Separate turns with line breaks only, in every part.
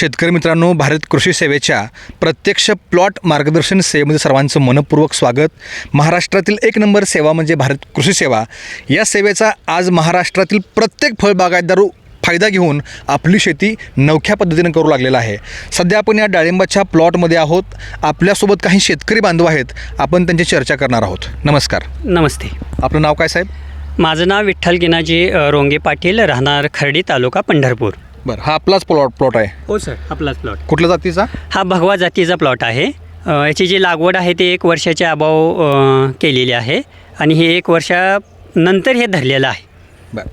शेतकरी मित्रांनो भारत कृषी सेवेच्या प्रत्यक्ष प्लॉट मार्गदर्शन सेवेमध्ये सर्वांचं मनपूर्वक स्वागत. महाराष्ट्रातील एक नंबर सेवा म्हणजे भारत कृषी सेवा. या सेवेचा आज महाराष्ट्रातील प्रत्येक फळबागायतदार फायदा घेऊन आपली शेती नवख्या पद्धतीनं करू लागलेला आहे. सध्या आपण या डाळिंबाच्या प्लॉटमध्ये आहोत. आपल्यासोबत काही शेतकरी बांधव आहेत. आपण त्यांची चर्चा करणार आहोत. नमस्कार.
नमस्ते.
आपलं नाव काय साहेब?
माझं नाव विठ्ठल गिनाजी रोंगे पाटील राहणार खर्डी तालुका पंढरपूर.
बरं हा आपलाच प्लॉट प्लॉट आहे.
हो सर आपलाच प्लॉट.
कुठल्या जातीचा?
हा भगवा जातीचा प्लॉट आहे. अ, याची जी लागवड आहे ती एक वर्षाच्या अभाव केलेली आहे. आणि हे एक वर्षानंतर हे धरलेलं आहे.
बरं.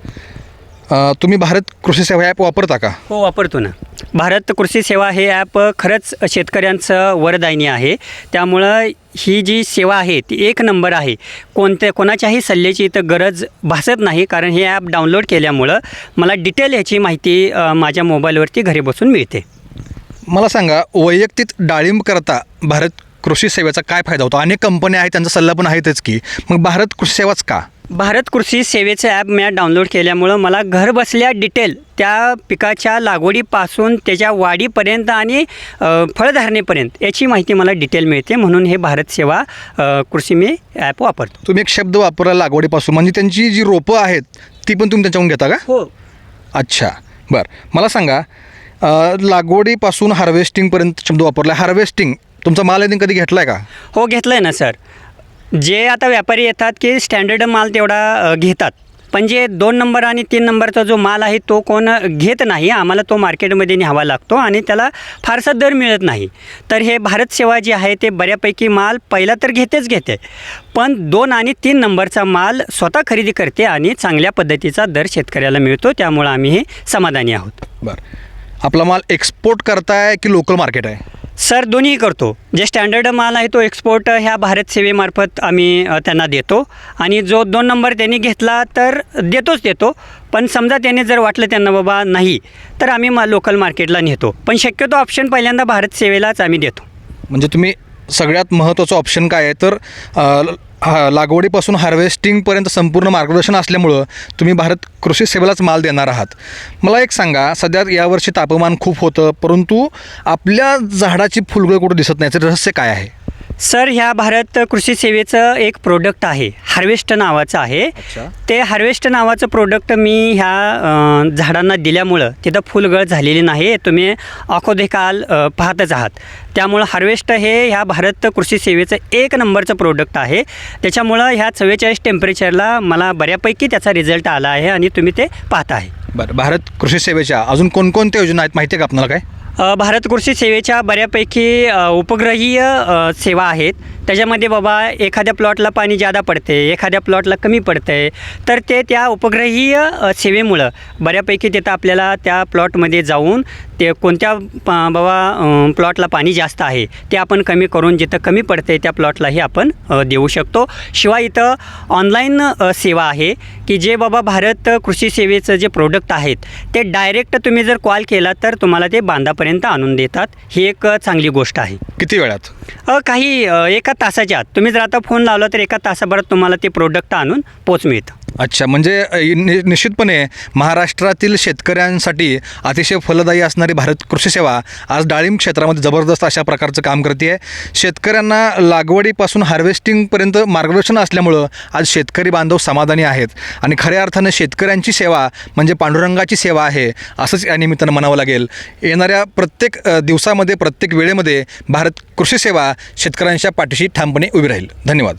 अं, तुम्ही भारत कृषी सेवा ॲप वापरता का?
हो वापरतो ना. भारत कृषी सेवा हे ॲप खरंच शेतकऱ्यांचं वरदायनी आहे. त्यामुळं ही जी सेवा आहे ती एक नंबर आहे. कोणत्या कोणाच्याही सल्ल्याची इथं गरज भासत नाही कारण हे ॲप डाउनलोड केल्यामुळं मला डिटेल ह्याची माहिती अ, माझ्या मोबाईलवरती घरी बसून मिळते.
मला सांगा वैयक्तिक डाळिंब करता भारत कृषी सेवेचा काय फायदा होतो? अनेक कंपन्या आहेत त्यांचा सल्ला पण आहेतच की. मग भारत कृषी सेवाच का?
भारत कृषी सेवेचं ॲप मी डाउनलोड केल्यामुळं मला घर बसल्या डिटेल त्या पिकाच्या लागवडीपासून त्याच्या वाढीपर्यंत आणि फळधारणेपर्यंत याची माहिती मला डिटेल मिळते. म्हणून हे भारत सेवा कृषी मी ॲप वापरतो.
तुम्ही एक शब्द वापरला लागवडीपासून. म्हणजे त्यांची जी रोपं आहेत ती पण तुम्ही त्यांच्याकडून घेता का?
हो.
अच्छा. बरं. मला सांगा लागवडीपासून हार्वेस्टिंगपर्यंत शब्द वापरला. हार्वेस्टिंग तुमचा माल कधी घेतला आहे का?
हो घेतलं आहे ना सर. जे आता व्यापारी येतात की स्टँडर्ड माल तेवढा घेतात. पण जे दोन नंबर आणि तीन नंबरचा जो माल आहे तो कोण घेत नाही आम्हाला तो मार्केटमध्ये न्यावा लागतो आणि त्याला फारसा दर मिळत नाही. तर हे भारत सेवा जी आहे ते बऱ्यापैकी माल पहिला तर घेतेच घेते पण दोन आणि तीन नंबरचा माल स्वतः खरेदी करते आणि चांगल्या पद्धतीचा दर शेतकऱ्याला मिळतो त्यामुळं आम्ही हे समाधानी आहोत.
बरं. आपला माल एक्सपोर्ट करताय की लोकल मार्केट आहे?
सर दोन्ही करतो. जे स्टँडर्ड माल आहे तो एक्सपोर्ट ह्या भारत सेवेमार्फत आम्ही त्यांना देतो. आणि जो दोन नंबर त्यांनी घेतला तर देतोच देतो. पण समजा त्याने जर वाटलं त्यांना बाबा नाही तर आम्ही मा लोकल मार्केटला नेतो. पण शक्यतो ऑप्शन पहिल्यांदा भारत सेवेलाच आम्ही देतो.
म्हणजे तुम्ही सगळ्यात महत्त्वाचं ऑप्शन काय आहे? तर हा लागवडीपासून हार्वेस्टिंगपर्यंत संपूर्ण मार्गदर्शन असल्यामुळं तुम्ही भारत कृषी सेवेलाच माल देणार आहात. मला एक सांगा सध्या यावर्षी तापमान खूप होतं परंतु आपल्या झाडाची फुलगळ कुठं दिसत नाही याचं रहस्य काय आहे?
सर ह्या भारत कृषी सेवेचं एक प्रोडक्ट आहे हार्वेस्ट नावाचं आहे. ते हार्वेस्ट नावाचं प्रोडक्ट मी ह्या झाडांना दिल्यामुळं तिथं फुलगळ झालेली नाही. तुम्ही अखोदेकाल अ, पाहतच आहात. त्यामुळं हार्वेस्ट हे ह्या भारत कृषी सेवेचं एक नंबरचं प्रोडक्ट आहे. त्याच्यामुळं ह्या चव्वेचाळीस टेम्परेचरला मला बऱ्यापैकी त्याचा रिझल्ट आला आहे आणि तुम्ही ते पाहता आहे
बरं भारत कृषी सेवेच्या अजून कोणकोणत्या योजना आहेत माहिती आहे का आपल्याला काय?
भारत कृषी सेवेच्या बऱ्यापैकी उपग्रहीय सेवा आहेत. त्याच्यामध्ये बाबा एखाद्या प्लॉटला पाणी जादा पडते एखाद्या प्लॉटला कमी पडते तर ते त्या उपग्रहीय सेवेमुळं बऱ्यापैकी तिथं आपल्याला त्या प्लॉटमध्ये जाऊन ते कोणत्या प- बाबा प्लॉटला पाणी जास्त आहे ते आपण कमी करून जिथं कमी पडते त्या प्लॉटलाही आपण देऊ शकतो. शिवाय इथं ऑनलाईन सेवा आहे की जे बाबा भारत कृषी सेवेचं जे प्रोडक्ट आहेत ते डायरेक्ट तुम्ही जर कॉल केला तर तुम्हाला ते बांधापर्यंत आणून देतात ही एक चांगली गोष्ट आहे.
किती वेळात?
अ, काही अ, एका तासाच्या आत. तुम्ही जर आता फोन लावला तर एका तासाभरात तुम्हाला ते प्रोडक्ट आणून पोच मिळतं.
अच्छा म्हणजे अ, नि निश्चितपणे महाराष्ट्रातील शेतकऱ्यांसाठी अतिशय फलदायी असणारी भारत कृषी सेवा आज डाळिंब क्षेत्रामध्ये जबरदस्त अशा प्रकारचं काम करते आहे शेतकऱ्यांना लागवडीपासून हार्वेस्टिंगपर्यंत मार्गदर्शन असल्यामुळं आज शेतकरी बांधव समाधानी आहेत. आणि खऱ्या अर्थानं शेतकऱ्यांची सेवा म्हणजे पांडुरंगाची सेवा आहे असंच या निमित्तानं म्हणावं लागेल. येणाऱ्या प्रत्येक दिवसामध्ये प्रत्येक वेळेमध्ये भारत कृषी सेवा शेतकऱ्यांच्या पाठीशी ठामपणे उभी राहील. धन्यवाद.